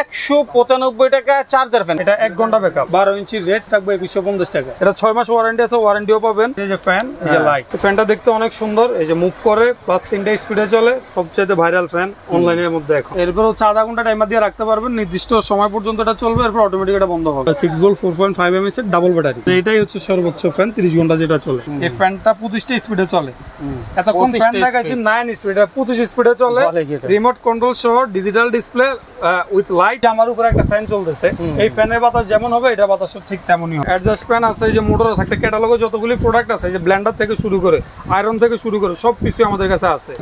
একশো পঁচানব্বই টাকা চার্জার ফ্যান এটা এক ঘণ্টা ব্যাকআপ বারো ইঞ্চি রেট থাকবে একুশশো পঞ্চাশ টাকা। এটা ছয় মাস ওয়ারেন্টি আছে ওয়ারেন্টিও পাবেন। এই যে ফ্যান এই যে। লাইট ফ্যানটা দেখতে অনেক সুন্দর এই যে মুভ করে প্লাস তিনটা স্পিডে চলে সবচেয়ে ভাইরাল ফ্যান অনলাইনের মধ্যে এখন। এরপর হচ্ছে আধা ঘণ্টা টাইমার দিয়ে রাখতে পারবেন নির্দিষ্ট সময় পর্যন্ত এটা চলবে এরপর অটোমেটিক এটা বন্ধ হবে। Six volt four point five M এর ডাবল ব্যাটারি এটাই হচ্ছে সর্বোচ্চ ফ্যান তিরিশ ঘণ্টা যেটা চলে। এই ফ্যানটা পঁচিশটা স্পিডে চলে। এত কম 25 ফ্যান টা দেখাচ্ছি নাইন স্পিড পঁচিশ স্পিডে চলে? রিমোট কন্ট্রোল সহ ডিজিটাল ডিসপ্লে উইথ লাইট আমার উপরে একটা ফ্যান চলতেছে। এই ফ্যানের বাতাস যেমন হবে এটা বাতাস ঠিক তেমনই হবে। অ্যাডজাস্ট ফ্যান আছে এই যে মোটর আছে একটা ক্যাটালগে যতগুলি প্রোডাক্ট আছে এই যে ব্লেন্ডার থেকে শুরু করে আয়রন থেকে শুরু করে সব কিছু আমাদের কাছে আছে।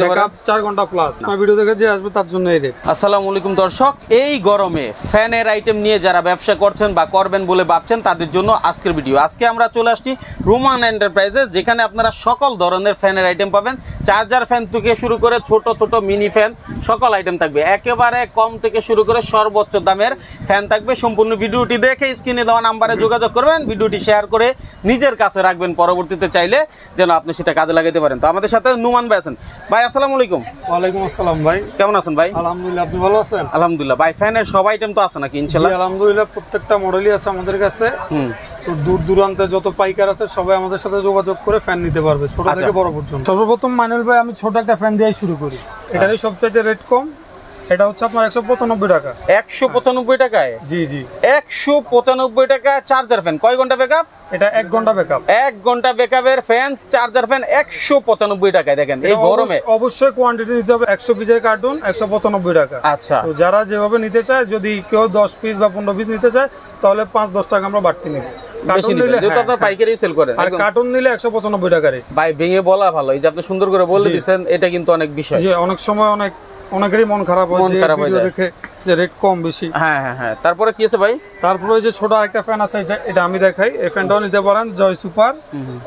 চার ঘণ্টা প্লাস আমার ভিডিও দেখে যে আসবে তার জন্য এই রেট আসসালামু আলাইকুম দর্শক এই গরমে ফ্যানের আইটেম নিয়ে যারা ব্যবসা করছেন বা করবেন বলে ভাবছেন তাদের জন্য আজকের ভিডিও আজকে আমরা চলে আসছি রোমান এন্টারপ্রাইজে যেখানে আপনারা সকল ধরনের ফ্যানের আইটেম পাবেন। চার্জার ফ্যান থেকে শুরু করে ছোট ছোট মিনি ফ্যান সকল আইটেম থাকবে। একেবারে কম থেকে শুরু করে সর্বোচ্চ দামের ফ্যান থাকবে। সম্পূর্ণ ভিডিওটি দেখে স্ক্রিনে দেওয়া নাম্বারে যোগাযোগ করবেন। ভিডিওটি শেয়ার করে নিজের কাছে রাখবেন। পরবর্তীতে চাইলে যেন আপনি সেটা কাজে লাগাতে পারেন। তো আমাদের সাথে নুমান ভাই আছেন। ভাই আসসালামু আলাইকুম। ওয়ালাইকুম আসসালাম ভাই। কেমন আছেন ভাই? আলহামদুলিল্লাহ আপনি ভালো আছেন? আলহামদুলিল্লাহ। ভাই ফ্যানের সব আইটেম তো আছে নাকি জি, ইনশাল্লাহ আলহামদুলিল্লাহ প্রত্যেকটা মডেলই আছে আমাদের কাছে। হুম। তো দূর দূরান্তে যত পাইকার আছে সবাই আমাদের সাথে যোগাযোগ করে ফ্যান নিতে পারবে ছোট আচ্ছা। থেকে বড় পর্যন্ত। সর্বপ্রথম মাইনুল ভাই আমি ছোট একটা ফ্যান দিয়ে শুরু করি। এটারই সবচেয়ে রেট কম। এটা হচ্ছে আপনার একশো পঁচানব্বই টাকা। একশো পঁচানব্বই টাকায়? জি জি। একশো পঁচানব্বই টাকা চার্জার ফ্যান কয় ঘণ্টা ব্যাকআপ এটা এক ঘণ্টা ব্যাকআপ এক ঘণ্টা ব্যাকআপের ফ্যান চার্জার ফ্যান একশো পঁচানব্বই টাকায় দেখেন এই গরমে। অবশ্যই কোয়ান্টিটি নিতে হবে একশো পিসের কার্টুন একশো পঁচানব্বই টাকা। আচ্ছা। তো যারা যেভাবে নিতে চায় যদি কেউ দশ পিস বা পনেরো পিস নিতে চায় তাহলে পাঁচ দশ টাকা আমরা বাড়তি নিব। যেহেতু হ্যাঁ, হ্যাঁ। সেল করেন আর কার্টুন নিলে একশো পঁচানব্বই টাকা ভাই ভেঙে বলা ভালো। এই যে আপনি সুন্দর করে বলে দিচ্ছেন এটা কিন্তু অনেক বিষয়। অনেক সময় অনেক অনেকেরই মন খারাপ হয় মন খারাপ হয়ে যায়। দেখে যে রেট কম বেশি। হ্যাঁ হ্যাঁ হ্যাঁ। তারপরে কি আছে ভাই? তারপরে ওই যে ছোট একটা ফ্যান আছে এটা এটা আমি দেখাই। এই ফ্যানটাও নিতে পারেন জয় সুপার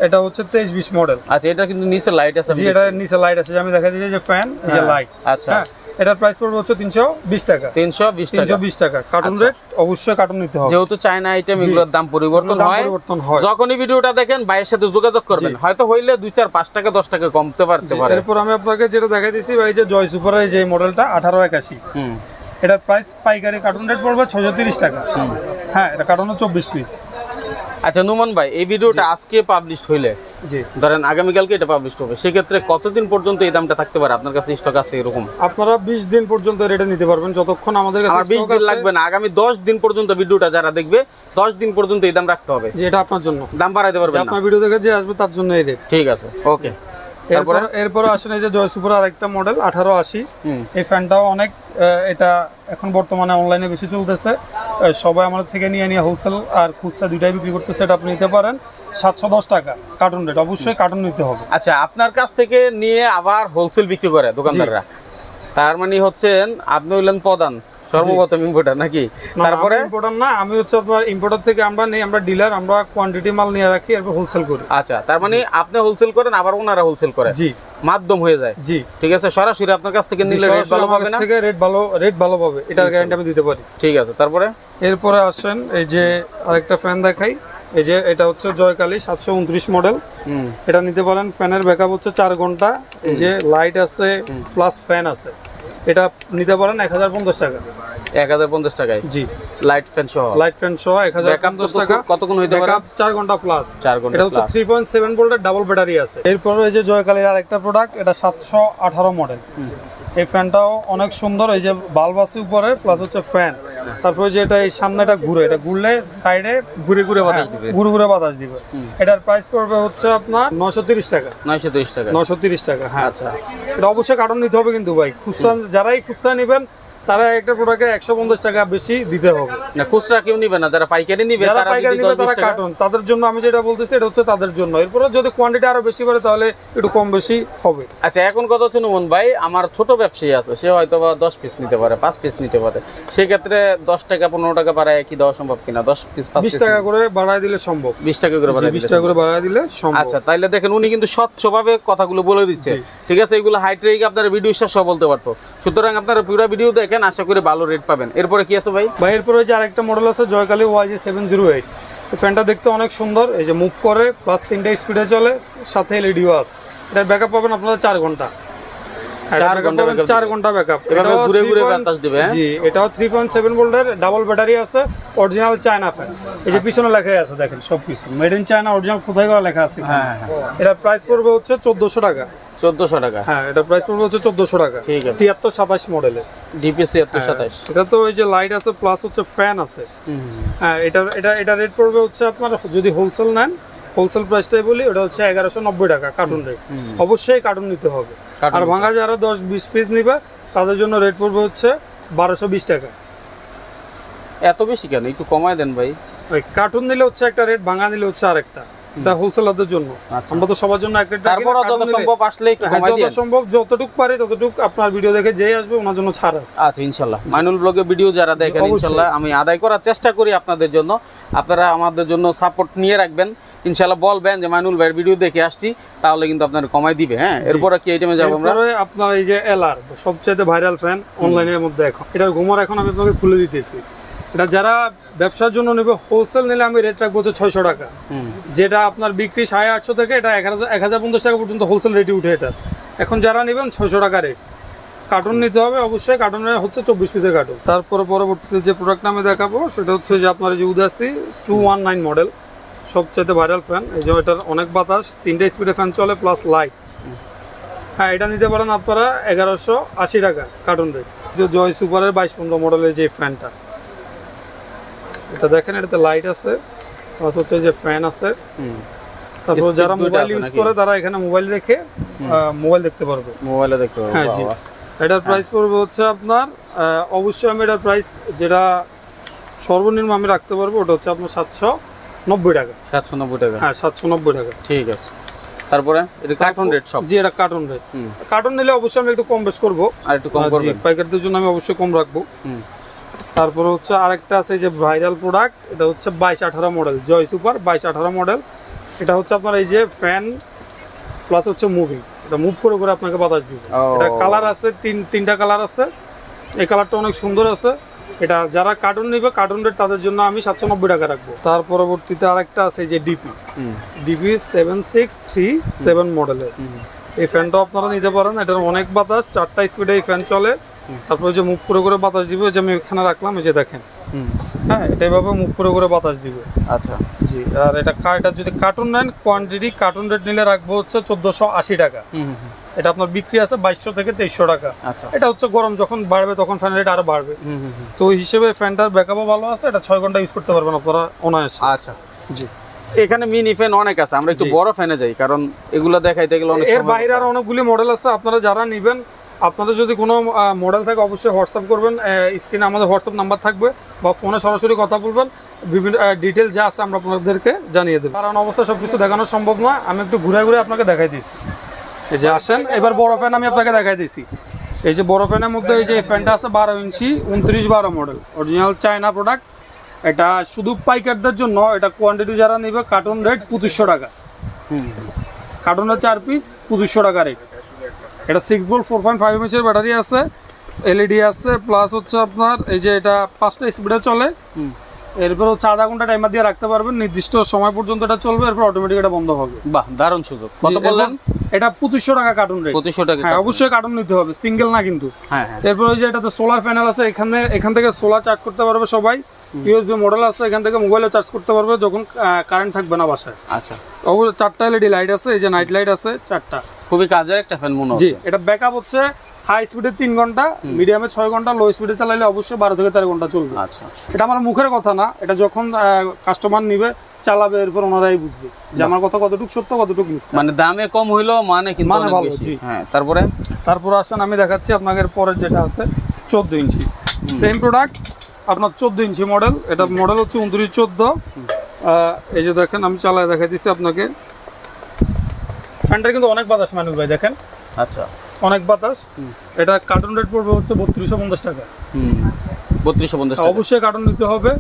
এটা হচ্ছে তেইশ বিশ মডেল আচ্ছা এটা কিন্তু নিচে লাইট আছে জি এটা নিচে লাইট আছে। যে আমি দেখাই দিয়েছি যে ফ্যান যে হ্যাঁ, লাইট আচ্ছা। হ্যাঁ? এটার প্রাইস পড়বে হচ্ছে তিনশো বিশ টাকা। তিনশো বিশ তিনশো বিশ টাকা। কার্টুন আচ্ছা। রেট অবশ্যই কার্টুন নিতে হবে। যেহেতু চায়না আইটেম এগুলোর দাম পরিবর্তন হয় পরিবর্তন হয়। যখনই ভিডিওটা দেখেন ভাইয়ের সাথে যোগাযোগ করবেন। হয়তো হইলে দুই চার পাঁচ টাকা দশ টাকা কমতে পারতে পারে। এরপর আমি আপনাকে যেটা দেখাই দিচ্ছি ভাই যে জয় সুপারের যে মডেলটা আঠারো একাশি। হুম। এটার প্রাইস পাইকারি কার্টুন রেট পড়বে ছয়শো তিরিশ টাকা। হ্যাঁ এটা কার্টুনও চব্বিশ পিস আচ্ছা নুমন ভাই এই ভিডিওটা আজকে পাবলিশ হইলে জি। ধরেন আগামীকালকে এটা পাবলিশ হবে সেক্ষেত্রে কতদিন পর্যন্ত এই দামটা থাকতে পারে? আপনার কাছে স্টক আছে এরকম? আপনারা বিশ দিন পর্যন্ত রেটে নিতে পারবেন যতক্ষণ আমাদের কাছে বিশ দিন লাগবে না আগামী দশ দিন পর্যন্ত ভিডিওটা যারা দেখবে দশ দিন পর্যন্ত এই দাম রাখতে হবে। যে এটা আপনার জন্য। দাম বাড়াইতে পারবেন আপনার ভিডিও দেখে যে আসবে তার জন্য এই রেট ঠিক আছে ওকে তারপরে? এরপর আসেন এই যে জয় সুপার আরেকটা মডেল আঠারো আশি। এই ফ্যানটাও অনেক এটা এখন বর্তমানে অনলাইনে বেশি চলতেছে। সবাই আমাদের থেকে নিয়ে নিয়ে হোলসেল আর খুচরা দুইটাই বিক্রি করতেছে এটা আপনি নিতে পারেন। সাতশো দশ টাকা কার্টুন রেট অবশ্যই কার্টুন নিতে হবে। আচ্ছা আপনার কাছ থেকে নিয়ে আবার হোলসেল বিক্রি করে দোকানদাররা। তার মানে হচ্ছেন আপনি হইলেন প্রধান। সর্বপ্রথম ইম্পোর্টার নাকি? তারপরে? ইম্পোর্টার না আমি হচ্ছে আপনার ইম্পোর্টার থেকে আমরা নেই আমরা ডিলার আমরা কোয়ান্টিটি মাল নিয়ে রাখি এরপর হোলসেল করি। আচ্ছা তার মানে আপনি হোলসেল করেন আবার ওনারা হোলসেল করে জি। মাধ্যম হয়ে যায়? জি। ঠিক আছে সরাসরি আপনার কাছ থেকে নিলে রেট ভালো পাবে না? থেকে রেট ভালো রেট ভালো পাবে এটার গ্যারান্টি আমি দিতে পারি। ঠিক আছে তারপরে? এরপরে আসেন এই যে আরেকটা ফ্যান দেখাই। এই যে এটা হচ্ছে জয়কালী সাতশো উনত্রিশ মডেল এটা নিতে পারেন ফ্যানের ব্যাকআপ হচ্ছে চার ঘণ্টা। এই যে লাইট আছে প্লাস ফ্যান আছে। এটা নিতে পারেন এক হাজার পঞ্চাশ টাকা। এক হাজার পঞ্চাশ টাকায়? জি। লাইট ফ্যান সহ? লাইট ফ্যান সহ এক হাজার পঞ্চাশ টাকা। কতক্ষণ হইতে পারে? চার ঘণ্টা প্লাস চার ঘণ্টা এটা হচ্ছে থ্রি পয়েন্ট সেভেন ভোল্টের ডাবল ব্যাটারি আছে। এরপর এই যে জয়কালীর আরেকটা প্রোডাক্ট এটা সাতশো আঠারো মডেল এই ফ্যানটাও অনেক সুন্দর এই যে বাল্ব আছে উপরে প্লাস হচ্ছে ফ্যান তারপরে যে এটা এই সামনেটা ঘুরে এটা ঘুরলে সাইডে ঘুরে ঘুরে বাতাস দিবে। ঘুরে ঘুরে বাতাস দিবে। এটার প্রাইস পড়বে হচ্ছে আপনার নশো তিরিশ টাকা। নয়শো তিরিশ টাকা। নশো তিরিশ টাকা হ্যাঁ। আচ্ছা। এটা অবশ্যই কার্টন নিতে হবে কিন্তু ভাই। খুচরা যারাই খুচরা নেবেন তারা একটা প্রোডাক্টে একশো পঞ্চাশ টাকা বেশি দিতে হবে। না খুচরা কেউ নিবে না যারা পাইকারি নিবে যারা পাইকারি নিবে তারা টাকা তাদের জন্য আমি যেটা বলতেছি এটা হচ্ছে তাদের জন্য। এরপরে যদি কোয়ান্টিটি আরও বেশি বাড়ে তাহলে একটু কম বেশি হবে। আচ্ছা এখন কথা হচ্ছে নুমন ভাই আমার ছোট ব্যবসায়ী আছে সে হয়তো বা দশ পিস নিতে পারে পাঁচ পিস নিতে পারে। সেক্ষেত্রে দশ টাকা পনেরো টাকা বাড়ায় কি দেওয়া সম্ভব কিনা? দশ পিস বিশ টাকা করে বাড়ায় দিলে সম্ভব। বিশ টাকা করে বাড়ায় বিশ টাকা করে বাড়ায় দিলে সম্ভব। আচ্ছা তাইলে দেখেন উনি কিন্তু স্বচ্ছভাবে কথাগুলো বলে দিচ্ছে। ঠিক আছে এগুলো হাইট রেখে আপনার ভিডিও সহ বলতে পারতো। সুতরাং আপনারা পুরো ভিডিও দেখেন আশা করি ভালো রেট পাবেন। এরপরে কি আছে ভাই? ভাই, এরপরে যে আরেকটা মডেল আছে, Joykali YG seven zero eight ফ্যানটা দেখতে অনেক সুন্দর, এই যে মুভ করে প্লাস তিনটা স্পিডে চলে, সাথে এলইডিও আছে। এটার ব্যাকআপ পাবেন আপনারা চার ঘণ্টা। চার ঘণ্টা চার ঘণ্টা ব্যাকআপ এভাবে ঘুরে ঘুরে বাতাস দিবে, হ্যাঁ? জি এটাও থ্রি পয়েন্ট সেভেন ভোল্টের ডাবল ব্যাটারি আছে অরিজিনাল চায়না ফ্যান এই যে পিছনে লেখাই আছে দেখেন সব মেড ইন চায়না অরিজিনাল কোথায় করে লেখা আছে? হ্যাঁ হ্যাঁ এটা প্রাইস পড়বে হচ্ছে চোদ্দশো টাকা। চোদ্দশো টাকা। হ্যাঁ এটা প্রাইস পড়বে হচ্ছে চোদ্দশো টাকা। ঠিক আছে। তিয়াত্তর সাতাশ মডেলের ডিপিসি এত সাতাশ। এটা তো ওই যে লাইট আছে প্লাস হচ্ছে ফ্যান আছে। হ্যাঁ এটা এটা এটা রেট পড়বে হচ্ছে আপনার যদি হোলসেল নেন হোলসেল প্রাইসটাই বলি ওটা হচ্ছে এগারোশো নব্বই টাকা কার্টুন রেট অবশ্যই কার্টুন নিতে হবে। আর ভাঙা যারা দশ বিশ পিস নিবে তাদের জন্য রেট পড়বে হচ্ছে বারোশো বিশ টাকা। এত বেশি কেন? একটু কমায় দেন ভাই। ওই কার্টুন নিলে হচ্ছে একটা রেট ভাঙা নিলে হচ্ছে আরেকটা। এটা হোলসেলারদের জন্য। আচ্ছা। আমরা তো সবার জন্য এক রেট তারপর যত সম্ভব আসলে একটু কমাই দিয়ে। সম্ভব যতটুকু পারে ততটুকু আপনার ভিডিও দেখে যেই আসবে ওনার জন্য ছাড় আছে। আচ্ছা ইনশাল্লাহ। মাইনুল ব্লগে ভিডিও যারা দেখেন। ইনশাল্লাহ আমি আদায় করার চেষ্টা করি আপনাদের জন্য। আপনারা আমাদের জন্য সাপোর্ট নিয়ে রাখবেন। ইনশাল্লাহ বলবেন যে মাইনুল ভাইয়ের ভিডিও দেখে আসছি তাহলে কিন্তু আপনার কমাই দিবে। হ্যাঁ এরপরে কি আইটেমে যাব আমরা? আপনার এই যে এলআর সবচেয়ে ভাইরাল ফ্যান অনলাইনের মধ্যে এখন। এটা ঘুমার এখন আমি আপনাকে খুলে দিতেছি। এটা যারা ব্যবসার জন্য নেবে হোলসেল নিলে আমি রেট রাখব হচ্ছে ছয়শো টাকা। যেটা আপনার বিক্রি সাড়ে আটশো থেকে এটা এক হাজার এক হাজার পঞ্চাশ টাকা পর্যন্ত হোলসেল রেটে উঠে এটা। এখন যারা নেবেন ছয়শো টাকা রেট কার্টুন নিতে হবে অবশ্যই কার্টুনের হচ্ছে চব্বিশ পিসের কার্টুন তারপরে পরবর্তীতে যে প্রোডাক্ট আমি দেখাবো সেটা হচ্ছে যে আপনার যে উদাসি টু ওয়ান নাইন মডেল সবচেয়ে ভাইরাল ফ্যান এই যে এটার অনেক বাতাস তিনটে স্পিডে ফ্যান চলে প্লাস লাইট হ্যাঁ এটা নিতে পারেন আপনারা এগারোশো আশি টাকা কার্টুন রেট যে জয় সুপারের বাইশ পনেরো মডেলের যে ফ্যানটা এটা দেখেন এটাতে লাইট আছে প্লাস হচ্ছে যে ফ্যান আছে। তারপর যারা মোবাইল ইউজ করে তারা এখানে মোবাইল রেখে মোবাইল দেখতে পারবে। মোবাইলে দেখতে পাবো হ্যাঁ জি। এটার প্রাইস পড়বে হচ্ছে আপনার অবশ্যই আমি এটার প্রাইস যেটা সর্বনিম্ন আমি রাখতে পারব ওটা হচ্ছে আপনার সাতশো নব্বই টাকা। সাতশো নব্বই টাকা? হ্যাঁ সাতশো নব্বই টাকা। ঠিক আছে। তারপরে এটা কার্টুন রেট সব? জি এটা কার্টুন রেট কার্টুন নিলে অবশ্যই আমি একটু কম বেশ করব। আর একটু কম করবেন? পাইকারদের জন্য আমি অবশ্যই কম রাখব। তারপরে হচ্ছে আরেকটা আছে যে ভাইরাল প্রোডাক্ট এটা হচ্ছে বাইশ আঠারো মডেল জয় সুপার বাইশ আঠারো মডেল এটা হচ্ছে আপনার এই যে ফ্যান প্লাস হচ্ছে মুভিং এটা মুভ করে করে আপনাকে বাতাস দিবে। এটা কালার আছে তিন তিনটা কালার আছে। এই কালারটা অনেক সুন্দর আছে। এটা যারা কার্টুন নিবে কার্টুন রেট তাদের জন্য আমি সাতশো নব্বই টাকা রাখব। তার পরবর্তীতে আরেকটা আছে যে DP DP seven six three seven মডেলের এই ফ্যানটাও আপনারা নিতে পারেন এটার অনেক বাতাস চারটা স্পিডে এই ফ্যান চলে। তারপরে যে মুখ করে করে বাতাস দিবে যে আমি এখানে রাখলাম এই যে দেখেন। হুম। হ্যাঁ এটা এভাবে মুখ করে করে বাতাস দিবে। আচ্ছা। জি আর এটা এটা যদি কার্টুন নেন কোয়ান্টিটি কার্টুন রেট নিলে রাখব হচ্ছে চোদ্দোশো আশি টাকা। হুম হুম, হুম। এটা আপনার বিক্রি আছে বাইশশো থেকে তেইশশো টাকা। আচ্ছা। এটা হচ্ছে গরম যখন বাড়বে তখন ফ্যান রেট আরও বাড়বে। হুম হুম হুম। তো ওই হিসেবে ফ্যানটার ব্যাকআপও ভালো আছে এটা ছয় ঘণ্টা ইউজ করতে পারবেন আপনারা অনায়াসে। আচ্ছা। জি। এখানে মিনি ফ্যান অনেক আছে আমরা একটু। বড় ফ্যানে যাই কারণ এগুলো দেখাইতে গেলে অনেক এর বাইরে আর অনেকগুলি মডেল আছে আপনারা যারা নেবেন আপনাদের যদি কোনো মডেল থাকে, অবশ্যই হোয়াটসঅ্যাপ করবেন। স্ক্রিনে আমাদের হোয়াটসঅ্যাপ নাম্বার থাকবে বা ফোনে সরাসরি কথা বলবেন। বিভিন্ন ডিটেল যা আছে আমরা আপনাদেরকে জানিয়ে দেবো। কারণ অবস্থা সব কিছু দেখানো সম্ভব নয়। আমি একটু ঘুরে ঘুরে আপনাকে দেখাই দিচ্ছি। এই যে আসেন, এবার বড় ফ্যান আমি আপনাকে দেখাই দিচ্ছি। এই যে বড় ফ্যানের মধ্যে এই যে ফ্যানটা আছে বারো ইঞ্চি, উনত্রিশ বারো মডেল অরিজিনাল চায়না প্রোডাক্ট এটা শুধু পাইকারদের জন্য, এটা কোয়ান্টিটি যারা নেবে কার্টুন রেট পঁচিশশো টাকা। হুম। কার্টুনের চার পিস পঁচিশশো টাকা রেট এটা সিক্স বোল ফোর পয়েন্ট ফাইভ এর ব্যাটারি আছে এলইডি আছে প্লাস হচ্ছে আপনার এই যে এটা পাঁচটা স্পিডে চলে। এরপর হচ্ছে আধা ঘণ্টা টাইমার দিয়ে রাখতে পারবেন নির্দিষ্ট সময় পর্যন্ত এটা চলবে এরপর অটোমেটিক এটা বন্ধ হবে। বাহ দারুণ সুযোগ। কত বললেন? এটা পঁচিশশো টাকা কার্টুন রেট পঁচিশশো টাকা হ্যাঁ অবশ্যই কার্টুন নিতে হবে সিঙ্গেল না কিন্তু। হ্যাঁ হ্যাঁ। এরপর ওই যে এটাতে সোলার প্যানেল আছে এখানে এখান থেকে সোলার চার্জ করতে পারবে সবাই। ইউএসবি মডেল আছে এখান থেকে মোবাইলে চার্জ করতে পারবে যখন কারেন্ট থাকবে না বাসায়। আচ্ছা। অবশ্যই চারটা এলইডি লাইট আছে এই যে নাইট লাইট আছে চারটা। খুবই কাজের একটা ফ্যান মনে জি হচ্ছে। এটা ব্যাকআপ হচ্ছে হাই স্পিডে তিন ঘণ্টা মিডিয়ামে ছয় ঘণ্টা লো স্পিডে চালাইলে অবশ্যই বারো থেকে তেরো ঘণ্টা চলবে। আচ্ছা। এটা আমার মুখের কথা না এটা যখন কাস্টমার নিবে চালাবে এরপর ওনারাই বুঝবে যে আমার কথা কতটুকু সত্য কতটুকু মিথ্যা। মানে দামে কম হইল মানে কিন্তু মানে ভালো, জি। হ্যাঁ তারপরে? তারপর আসেন আমি দেখাচ্ছি আপনাকে পরের যেটা আছে চোদ্দ ইঞ্চি। সেম প্রোডাক্ট আপনার চোদ্দ ইঞ্চি মডেল এটা মডেল হচ্ছে উনত্রিশ চোদ্দ। এই যে দেখেন আমি চালায় দেখাই দিচ্ছি আপনাকে। ফ্যানটা কিন্তু অনেক বাতাস মানুষ ভাই দেখেন। আচ্ছা। অনেক বাতাস। এটা কার্টুন রেট পড়বে হচ্ছে বত্রিশশো পঞ্চাশ টাকা। হুম বত্রিশশো পঞ্চাশ টাকা। অবশ্যই কার্টুন নিতে হবে।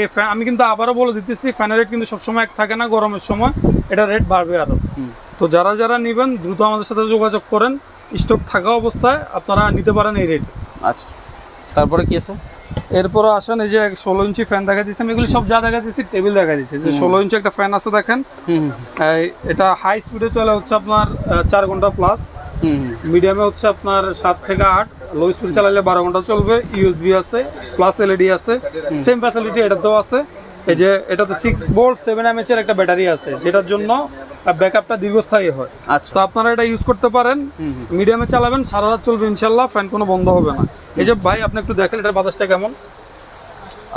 এই ফ্যান আমি কিন্তু আবারও বলে দিতেছি ফ্যানের রেট কিন্তু সবসময় এক থাকে না গরমের সময়। এটা রেট বাড়বে আরও। হুম। তো যারা যারা নেবেন দ্রুত আমাদের সাথে যোগাযোগ করেন। স্টক থাকা অবস্থায় আপনারা নিতে পারেন এই রেট আচ্ছা। তারপরে কি আছে? এরপরে আসেন এই যে ষোলো ইঞ্চি ফ্যান দেখা দিচ্ছি আমি এগুলি সব যা দেখা দিচ্ছি টেবিল দেখা দিচ্ছি যে ষোলো ইঞ্চি একটা ফ্যান আছে দেখেন। এটা হাই স্পিডে চলে হচ্ছে আপনার চার ঘণ্টা প্লাস। মিডিয়ামে হচ্ছে আপনার সাত থেকে আট লো স্পিড চালালে বারো ঘণ্টা চলবে ইউএসবি আছে প্লাস এলইডি আছে সেম ফ্যাসিলিটি এটাতেও আছে। এই যে এটাতে সিক্স ভোল্ট সেভেন এমএচ এর একটা ব্যাটারি আছে যেটার জন্য ব্যাকআপটা দীর্ঘস্থায়ী হয়। আচ্ছা। তো আপনারা এটা ইউজ করতে পারেন। মিডিয়ামে চালাবেন সারা রাত চলবে ইনশাল্লাহ ফ্যান কোনো বন্ধ হবে না। এই যে ভাই আপনি একটু দেখেন এটার বাতাসটা কেমন?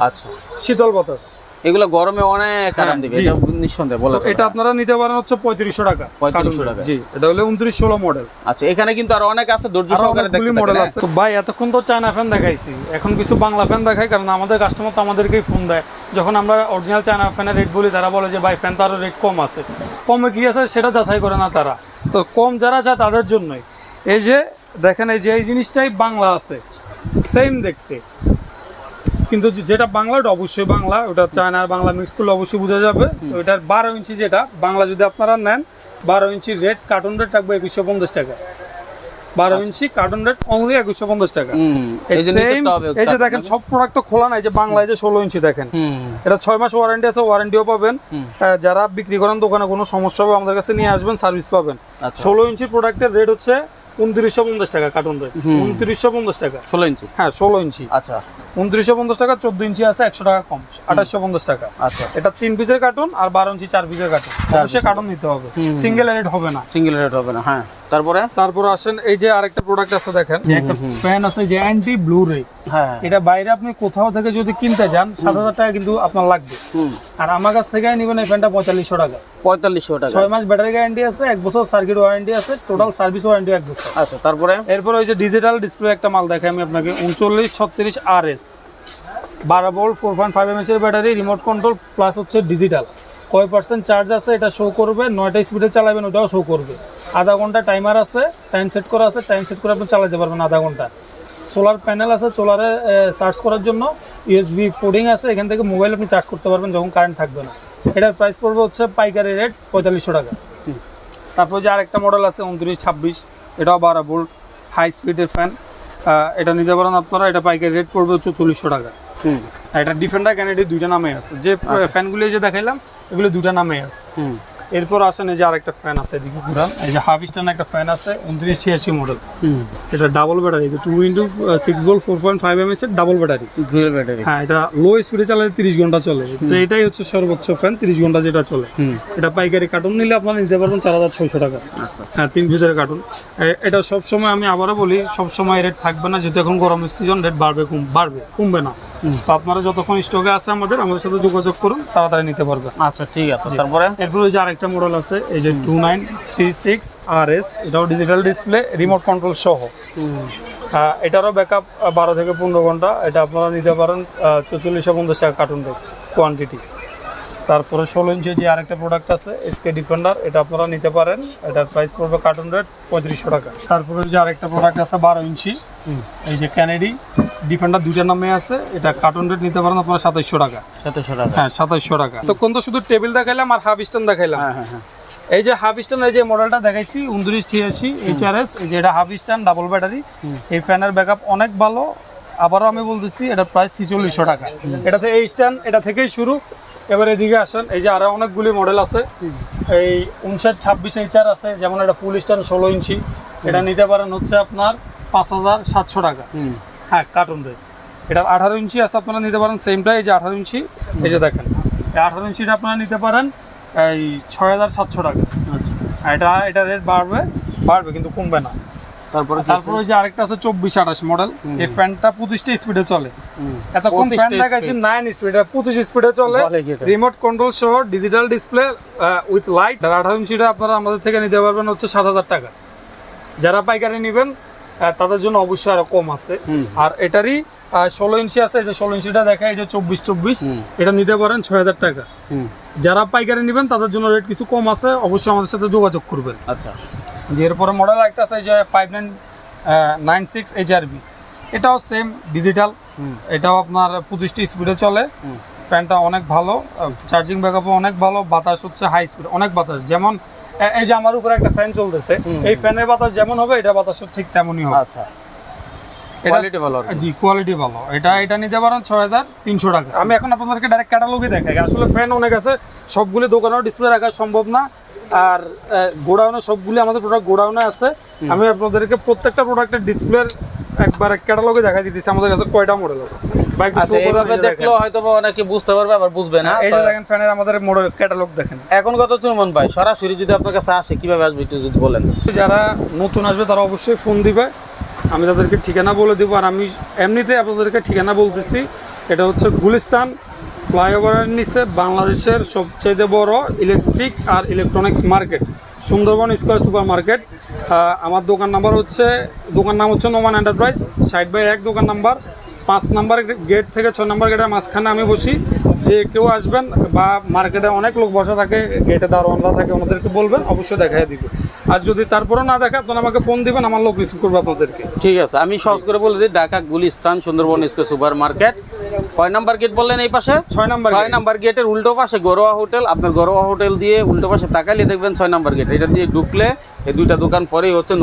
আচ্ছা। শীতল বাতাস। এগুলো গরমে অনেক আরাম হ্যাঁ, দিবে এটা নিঃসন্দেহে বলা এটা আপনারা নিতে পারেন হচ্ছে পঁয়ত্রিশশো টাকা 3500 কার্টুন। টাকা। জি এটা হলো উনত্রিশ ষোলো মডেল আচ্ছা এখানে কিন্তু আরও অনেক আছে ধৈর্য সহকারে দেখতে মডেল আছে। তো ভাই এতক্ষণ তো চায়না ফ্যান দেখাইছি। এখন কিছু বাংলা ফ্যান দেখাই কারণ আমাদের কাস্টমার তো আমাদেরকেই ফোন দেয়। যখন আমরা অরিজিনাল চায়না ফ্যানের রেট বলি তারা বলে যে ভাই ফ্যান তো আরও রেট কম আছে। কমে কি আছে সেটা যাচাই করে না তারা। তো কম যারা চায় তাদের জন্যই। এই যে দেখেন এই যে এই জিনিসটাই বাংলা আছে। সেম দেখতে। কিন্তু যেটা বাংলা ওটা অবশ্যই বাংলা। ওটা চায়না আর বাংলা মিক্স করলে অবশ্যই বোঝা যাবে। তো এটার বারো ইঞ্চি যেটা বাংলা যদি আপনারা নেন বারো ইঞ্চি রেট কার্টুন রেট থাকবে একুশশো পঞ্চাশ টাকা। বারো ইঞ্চি কার্টুন রেট অনলি একুশশো পঞ্চাশ টাকা। এই যে দেখেন সব প্রোডাক্ট তো খোলা নাই যে বাংলায় যে ষোলো ইঞ্চি দেখেন। এটা ছয় মাস ওয়ারেন্টি আছে ওয়ারেন্টিও পাবেন। যারা বিক্রি করেন দোকানে কোনো সমস্যা হবে আমাদের কাছে নিয়ে আসবেন সার্ভিস পাবেন। আচ্ছা। ষোলো ইঞ্চি প্রোডাক্টের রেট হচ্ছে উনত্রিশশো পঞ্চাশ টাকা কার্টুন রেট হুম। উনত্রিশশো পঞ্চাশ টাকা। ষোলো ইঞ্চি? হ্যাঁ ষোলো ইঞ্চি। আচ্ছা। উনত্রিশশো পঞ্চাশ টাকা চোদ্দ ইঞ্চি আছে একশো টাকা কম। আঠাশশো পঞ্চাশ টাকা। আচ্ছা। এটা তিন পিসের কার্টুন আর বারো ইঞ্চি চার পিসের কার্টুন অবশ্যই কার্টুন নিতে হবে। সিঙ্গেল রেট হবে না। সিঙ্গেল রেট হবে না হ্যাঁ। তারপরে? তারপর আসেন এই যে আরেকটা প্রোডাক্ট আছে দেখেন যে একটা ফ্যান আছে যে অ্যান্টি ব্লু রে হ্যাঁ। এটা বাইরে আপনি কোথাও থেকে যদি কিনতে যান সাত হাজার টাকা কিন্তু আপনার লাগবে। আর আমার কাছ থেকে নেবেন এই ফ্যানটা পঁয়তাল্লিশশো টাকা। পঁয়তাল্লিশশো টাকা। ছয় মাস ব্যাটারি গ্যারান্টি আছে এক বছর সার্কিট ওয়ারেন্টি আছে টোটাল সার্ভিস ওয়ারেন্টি এক বছর। আচ্ছা তারপরে? এরপর ওই যে ডিজিটাল ডিসপ্লে একটা মাল দেখাই আমি আপনাকে উনচল্লিশ ছত্রিশ আর এস বারো volt four point five MS এর ব্যাটারি রিমোট কন্ট্রোল প্লাস হচ্ছে ডিজিটাল কয় পার্সেন্ট চার্জ আছে এটা শো করবে নয়টা স্পিডে চালাবেন ওটাও শো করবে। আধা ঘণ্টা টাইমার আছে টাইম সেট করা আছে টাইম সেট করে আপনি চালাতে পারবেন আধা ঘণ্টা। সোলার প্যানেল আছে সোলারে চার্জ করার জন্য ইউএসবি পোর্ডিং আছে এখান থেকে মোবাইল আপনি চার্জ করতে পারবেন যখন কারেন্ট থাকবে না। এটার প্রাইস পড়বে হচ্ছে পাইকারি রেট পঁয়তাল্লিশশো টাকা। তারপর যে আরেকটা মডেল আছে উনত্রিশ ছাব্বিশ এটাও বারো ভোল্ট হাই স্পিডের ফ্যান এটা নিতে পারেন আপনারা এটা পাইকারি রেট পড়বে হচ্ছে চল্লিশশো টাকা। হুম। এটা ডিফেন্ডার ক্যানেডি দুইটা নামে আছে। যে ফ্যানগুলি যে দেখাইলাম এগুলো দুইটা নামে আছে। এরপর আসেন এই যে আরেকটা ফ্যান আছে এদিকে ঘুরান এই যে হাফ স্টান একটা ফ্যান আছে উনত্রিশ ছিয়াশি মডেল হুম। এটা ডাবল ব্যাটারি যে two into six volt four point five M এর ডাবল ব্যাটারি ডুয়েল ব্যাটারি হ্যাঁ এটা লো স্পিডে চালালে তিরিশ ঘণ্টা চলে। তো এটাই হচ্ছে সর্বোচ্চ ফ্যান তিরিশ ঘণ্টা যেটা চলে। হুম। এটা পাইকারি কার্টুন নিলে আপনারা নিতে পারবেন চার হাজার ছয়শো টাকা। আচ্ছা। হ্যাঁ তিন পিসের কার্টুন এটা সবসময় আমি আবারও বলি সবসময় রেট থাকবে না যেহেতু এখন গরমের সিজন রেট বাড়বে কম বাড়বে কমবে না। আপনারা যতক্ষণ স্টকে আছে আমাদের আমাদের সাথে যোগাযোগ করুন তাড়াতাড়ি নিতে পারবে আচ্ছা ঠিক আছে তারপরে? এরপর ওই যে আরেকটা মডেল আছে এই যে two nine three six R S এটাও ডিজিটাল ডিসপ্লে রিমোট কন্ট্রোল সহ। এটারও ব্যাকআপ বারো থেকে পনেরো ঘণ্টা এটা আপনারা নিতে পারেন চৌচল্লিশশো পঞ্চাশ টাকা কার্টুন কোয়ান্টিটি তারপরে ষোলো ইঞ্চি যে আরেকটা প্রোডাক্ট আছে এসকে ডিফেন্ডার এটা আপনারা নিতে পারেন। এটার প্রাইস পড়বে কার্টুন রেট পঁয়ত্রিশশো টাকা। তারপরে যে আরেকটা প্রোডাক্ট আছে বারো ইঞ্চি। এই যে ক্যানেডি ডিফেন্ডার দুইটা নামে আছে এটা কার্টুন রেট নিতে পারেন আপনারা সাতাইশশো টাকা। সতেরোশো টাকা। হ্যাঁ সাতাইশশো টাকা। তো কোন তো শুধু টেবিল দেখাইলাম আর হাফ স্ট্যান্ড দেখাইলাম। হ্যাঁ হ্যাঁ হ্যাঁ। এই যে হাফ স্ট্যান্ড এই যে মডেলটা দেখাইছি উনত্রিশ ছিয়াশি এইচআরএস এই যে এটা হাফ স্ট্যান্ড ডাবল ব্যাটারি এই ফ্যানের ব্যাকআপ অনেক ভালো। আবারও আমি বলতেছি এটার প্রাইস ছিচল্লিশশো টাকা। এটাতে এই স্ট্যান্ড এটা থেকেই শুরু। এবার এদিকে আসেন এই যে আরও অনেকগুলি মডেল আছে। এই উনষাট ছাব্বিশ এইচআর আছে যেমন এটা ফুল স্ট্যান্ড ষোলো ইঞ্চি এটা নিতে পারেন হচ্ছে আপনার পাঁচ হাজার সাতশো টাকা। হ্যাঁ কার্টুন রেট এটা আঠারো ইঞ্চি আছে আপনারা নিতে পারেন সেমটা এই যে আঠারো ইঞ্চি এই যে দেখেন এই আঠারো ইঞ্চিটা আপনারা নিতে পারেন এই ছয় হাজার সাতশো টাকা। আচ্ছা। এটা এটা রেট বাড়বে বাড়বে কিন্তু কমবে না। তারপরে তারপর ওই যে আরেকটা আছে চব্বিশ আঠাশ মডেল এই ফ্যানটা পঁচিশটা স্পিডে চলে। এতক্ষণ 25 ফ্যান দেখাইছি নাইন স্পিড পঁচিশ স্পিডে চলে? রিমোট কন্ট্রোল সহ ডিজিটাল ডিসপ্লে উইথ লাইট আঠারো ইঞ্চিটা আপনারা আমাদের থেকে নিতে পারবেন হচ্ছে সাত হাজার টাকা। যারা পাইকারি নেবেন তাদের জন্য অবশ্যই আরও কম আছে। আর এটারই ষোলো ইঞ্চি আছে যে ষোলো ইঞ্চিটা দেখা এই যে চব্বিশ চব্বিশ এটা নিতে পারেন ছয় হাজার টাকা। যারা পাইকারি নেবেন তাদের জন্য রেট কিছু কম আছে অবশ্যই আমাদের সাথে যোগাযোগ করবেন। আচ্ছা। যে এরপরে মডেল একটা আছে এই যে five nine nine six H RB এটাও সেম ডিজিটাল এটাও আপনার পঁচিশটি স্পিডে চলে। ফ্যানটা অনেক ভালো চার্জিং ব্যাকআপও অনেক ভালো বাতাস হচ্ছে হাই স্পিড অনেক বাতাস। যেমন এই যে আমার উপরে একটা ফ্যান চলতেছে এই ফ্যানের বাতাস যেমন হবে এটা বাতাস ঠিক তেমনই হবে। আচ্ছা। কোয়ালিটি ভালো জি কোয়ালিটি ভালো। এটা এটা নিতে পারেন ছয় হাজার তিনশো টাকা। আমি এখন আপনাদেরকে ডাইরেক্ট ক্যাটালগে দেখাই। আসলে ফ্যান অনেক আছে সবগুলো দোকানেও ডিসপ্লে রাখা সম্ভব না। আর গোডাউনে সবগুলি আমাদের প্রোডাক্ট গোডাউনে আছে। আমি আপনাদেরকে প্রত্যেকটা প্রোডাক্টের ডিসপ্লের একবার ক্যাটালগে দেখাই দিতেছি আমাদের কাছে কয়টা মডেল আছে? আচ্ছা এইভাবে হয়তো অনেকে বুঝতে পারবে আবার বুঝবে না। দেখেন। এই তো দেখেন ফ্যানের আমাদের মডেল ক্যাটালগ দেখেন। এখন কত চুমন ভাই? সরাসরি যদি আপনার কাছে আসে কীভাবে আসবে একটু যদি বলেন? যারা নতুন আসবে তারা অবশ্যই ফোন দিবে। আমি তাদেরকে ঠিকানা বলে দিব। আর আমি এমনিতে আপনাদেরকে ঠিকানা বলতেছি। এটা হচ্ছে গুলিস্তান ফ্লাইওভারের নিচে বাংলাদেশের সবচেয়ে বড় ইলেকট্রিক আর electronics market Sundarban square super market আমার দোকান নাম্বার হচ্ছে, দোকান নাম হচ্ছে নোমান এন্টারপ্রাইজ সাইড বাই এক দোকান নাম্বার পাঁচ নাম্বার গেট থেকে ছয় নাম্বার গেটের মাঝখানে আমি বসি। যে কেউ আসবেন বা মার্কেটে অনেক লোক বসা থাকে গেটে দারোয়ানরা থাকে, ওনাদেরকে বলবেন, অবশ্যই দেখাই দিবে। আর যদি তারপরেও না দেখা তাহলে আমাকে ফোন দিবেন, আমার লোক রিসিভ করবে আপনাদেরকে। ঠিক আছে, আমি সহজ করে বলে দিই, Dhaka Gulistan Sundarban square super market কয় নাম্বার গেট বললেন এই পাশে? ছয় নাম্বার ছয় নাম্বার গেটের উল্টো পাশে গরোয়া হোটেল। আপনার গরোয়া হোটেল দিয়ে উল্টো পাশে তাকাইলে দেখবেন ছয় নাম্বার গেট। এটা দিয়ে ঢুকলে এই দুইটা দোকান পরেই হচ্ছে।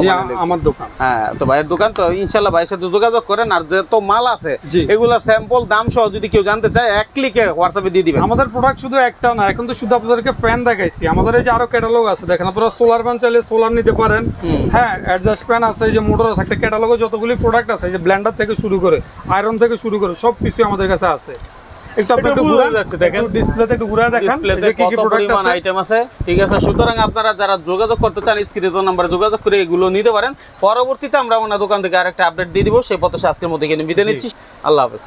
আমার দোকান। হ্যাঁ তো ভাইয়ের দোকান তো ইনশাল্লাহ ভাইয়ের সাথে যোগাযোগ করেন। আর যত মাল আছে জি। এগুলোর স্যাম্পল দাম সহ যদি কেউ জানতে চায় এক ক্লিকে হোয়াটসঅ্যাপে দিয়ে দিবেন। আমাদের প্রোডাক্ট শুধু একটা না এখন তো শুধু আপনাদেরকে ফ্যান দেখাইছি। আমাদের এই যে আরও ক্যাটালগ আছে দেখেন আপনারা সোলার ফ্যান চাইলে সোলার নিতে পারেন। হ্যাঁ অ্যাডজাস্ট ফ্যান আছে এই যে মোটর আছে একটা ক্যাটালগে যতগুলি প্রোডাক্ট আছে এই যে ব্ল্যান্ডার থেকে শুরু করে আয়রন থেকে শুরু করে সব কিছু আমাদের কাছে আছে? একটু আপনি একটু একটু যাচ্ছে, দেখেন। ডিসপ্লেতে একটু ঘুরে দেখেন। ডিসপ্লেতে কি কি প্রোডাক্ট আছে? আইটেম আছে? ঠিক আছে সুতরাং আপনারা যারা যোগাযোগ করতে চান স্ক্রিনে নাম্বারে যোগাযোগ করে এগুলো নিতে পারেন। পরবর্তীতে আমরা ওনার দোকান থেকে আরেকটা আপডেট দিয়ে দিব। সেই পথে আজকের মধ্যে বিদায় নিচ্ছি। আল্লাহ হাফেজ।